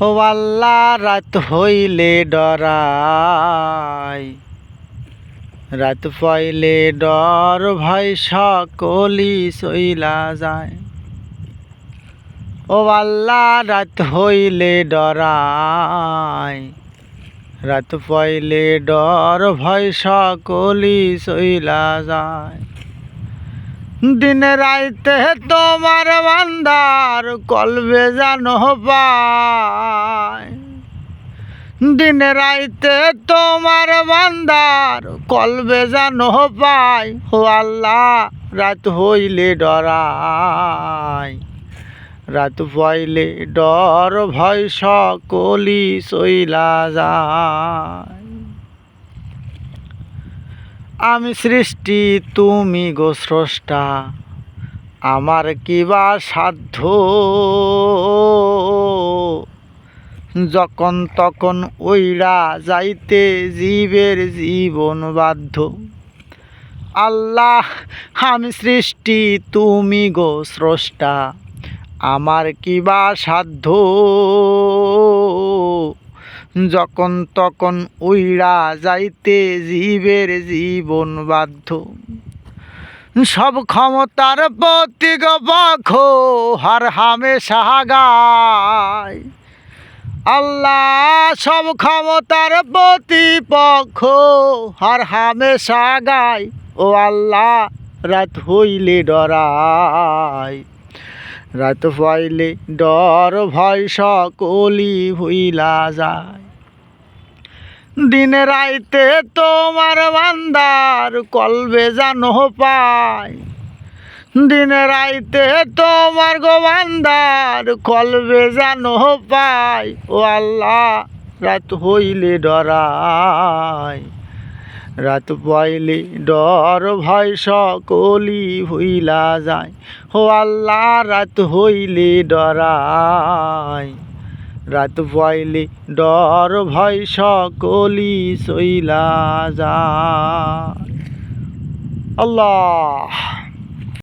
ও আল্লাহ রাত হইলে ডরাই। রাত পাইলে ডর ভয় সকলি সইলা যায়। ও আল্লাহ রাত হইলে ডরাই। রাত পাইলে ডর ভয় সকলি সইলা যায়। দিনে রাইতে তোমার বান্দার কলবে জানো পায়। দিনে রাইতে তোমার বান্দার কলবে জানো পায়। ও আল্লাহ, রাত হইলে ডরায় রাত পাইলে ডর ভয় সকলি সইলা যায়। আমি সৃষ্টি, তুমি গো স্রষ্টা। আমার কিবা সাধ্য? যখন তখন ওইরা যাইতে জীবের জীবন বাধ্য। আল্লাহ, আমি সৃষ্টি, তুমি গো স্রষ্টা। আমার কিবা সাধ্য? যখন তখন উইড়া যাইতে জীবের জীবন বাধ্য। সব ক্ষমতার প্রতীক পক্ষ হার হামে সাহাগায় আল্লাহ সব ক্ষমতার প্রতিপক্ষ হার হামে সাগায় ও আল্লাহ, রাত হইলে ডরায়। রাত পাইলে ডর ভয় সকলি ভুইলা যায়। দিনে রাইতে তোমার বান্দার কলবে জানো পায় দিনে রাইতে তোমার গো বান্দার কলবে জানো পায় ও আল্লাহ, রাত হইলে ডরায় রাত পাইলে ডর ভয় সকলি হইলা যায়। ও আল্লাহ, রাত হইলে ডরায় রাত পাইলে ডর ভয় সকলি সইলা যা আল্লাহ।